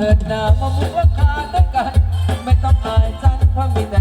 เผอหน้ามามูว่าขาด้วยกัน ไม่ต้องอายฉันเพราะมีแต่